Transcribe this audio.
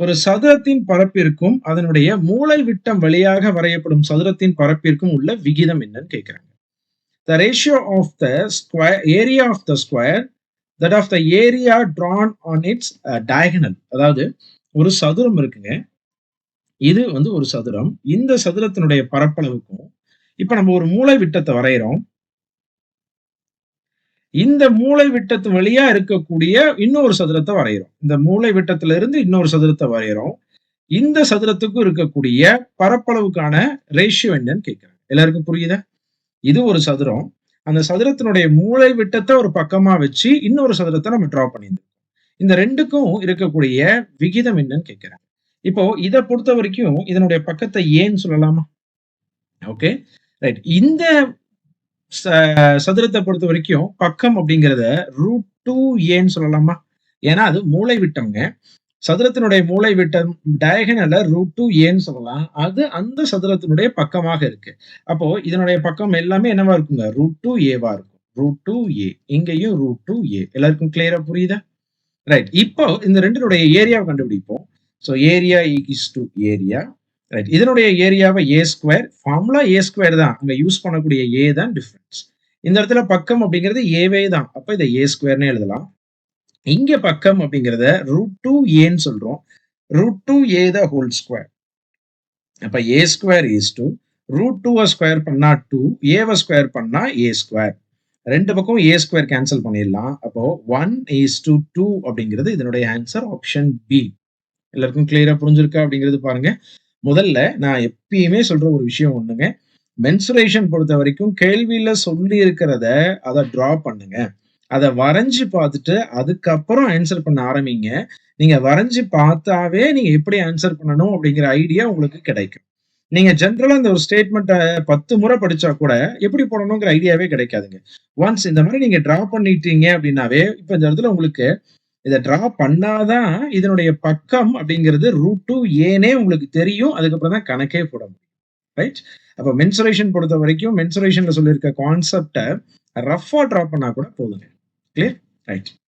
ஒரு சதுரத்தின் பரப்பிற்கும் அதனுடைய மூளை விட்டம் வழியாக வரையப்படும் சதுரத்தின் பரப்பிற்கும் உள்ள விகிதம் என்னன்னு கேட்கிறாங்க the ratio of the square area of the square that of the area drawn on its diagonal அதாவது ஒரு சதுரம் இருக்குங்க. இது வந்து ஒரு சதுரம். இந்த சதுரத்தினுடைய பரப்பளவுக்கும் இப்ப நம்ம ஒரு மூளை விட்டத்தை வரைகிறோம் இந்த மூளை விட்டத்து வழியா இருக்கக்கூடிய இன்னொரு சதுரத்தை வரைகிறோம் இந்த மூலை விட்டத்துல இருந்து இன்னொரு சதுரத்தை வரைகிறோம் இந்த சதுரத்துக்கும் இருக்கக்கூடிய பரப்பளவுக்கான ரேஷியோ என்னன்னு கேட்கிறேன். எல்லாருக்கும் புரியுதா? இது ஒரு சதுரம். அந்த சதுரத்தினுடைய மூலை விட்டத்தை ஒரு பக்கமா வச்சு இன்னொரு சதுரத்தை நம்ம டிரா பண்ணியிருந்தோம். இந்த ரெண்டுக்கும் இருக்கக்கூடிய விகிதம் என்னன்னு கேட்கிறேன். இப்போ இதை பொறுத்த வரைக்கும் இதனுடைய பக்கத்தை ஏன்னு சொல்லலாமா? ஓகே ரைட் இந்த சதுரத்தை பொறுத்த வரைக்கும் பக்கம் அப்படிங்கிறத ரூட் டூ ஏன்னு சொல்லலாமா? ஏன்னா அது மூளை விட்டம்ங்க சதுரத்தினுடைய மூளை விட்டம் டயகனல ரூட் டூ ஏன்னு சொல்லலாம். அது அந்த சதுரத்தினுடைய பக்கமாக இருக்கு. அப்போ இதனுடைய பக்கம் எல்லாமே என்னவா இருக்குங்க? ரூட் டூ ஏவா இருக்கும். ரூட் டூ ஏ இங்கேயும் ரூட் டூ ஏ எல்லாருக்கும் கிளியரா புரியுதா? ரைட் இப்போ இந்த ரெண்டினுடைய ஏரியாவை கண்டுபிடிப்போம். So area is two area right இதனுடைய ஏரியாவை a square formula a square தான். அங்க யூஸ் பண்ணக்கூடிய ஏ தான் டிஃப்ரென்ஸ் இந்த இடத்துல பக்கம் அப்படிங்கிறது ஏவே தான். அப்ப இதை ஏ ஸ்கொயர்னே எழுதலாம். இங்க பக்கம் அப்படிங்கிறத ரூட் டூ ஏன்னு சொல்றோம். Root two a the whole square அப்போ a square is two root டூவை ஸ்கொயர் பண்ணா டூ ஏவை ஸ்கொயர் பண்ணா ஏ ஸ்கொயர் ரெண்டு பக்கம் ஏ ஸ்கொயர் கேன்சல் பண்ணிடலாம். அப்போ ஒன் இஸ் டு டூ அப்படிங்கிறது இதனுடைய ஆன்சர் ஆப்ஷன் பி எல்லாருக்கும் கிளியரா புரிஞ்சிருக்கா அப்படிங்கிறது பாருங்க. முதல்ல நான் எப்பயுமே சொல்ற ஒரு விஷயம் ஒண்ணுங்க. மென்சுரேஷன் பொறுத்த வரைக்கும் கேள்வியில சொல்லி இருக்கிறத அதை டிரா பண்ணுங்க. அதை வரைஞ்சு பார்த்துட்டு அதுக்கப்புறம் ஆன்சர் பண்ண ஆரம்பிங்க. நீங்க வரைஞ்சு பார்த்தாவே நீங்க எப்படி ஆன்சர் பண்ணணும் அப்படிங்கிற ஐடியா உங்களுக்கு கிடைக்கும். நீங்க ஜென்ரலா இந்த ஒரு ஸ்டேட்மெண்ட்டை பத்து முறை படிச்சா கூட எப்படி போடணுங்கிற ஐடியாவே கிடைக்காதுங்க. ஒன்ஸ் இந்த மாதிரி நீங்க டிரா பண்ணிட்டீங்க அப்படின்னாவே இப்ப இந்த இடத்துல உங்களுக்கு இதை ட்ரா பண்ணாதான் இதனுடைய பக்கம் அப்படிங்கிறது ரூட் டூ ஏனே உங்களுக்கு தெரியும். அதுக்கப்புறம் தான் கணக்கே போட முடியும். ரைட் அப்போ மென்சுரேஷன் பொறுத்த வரைக்கும் மென்சுரேஷன்ல சொல்லியிருக்க கான்செப்டை ரஃபா ட்ரா பண்ணா கூட போதுங்க. Clear right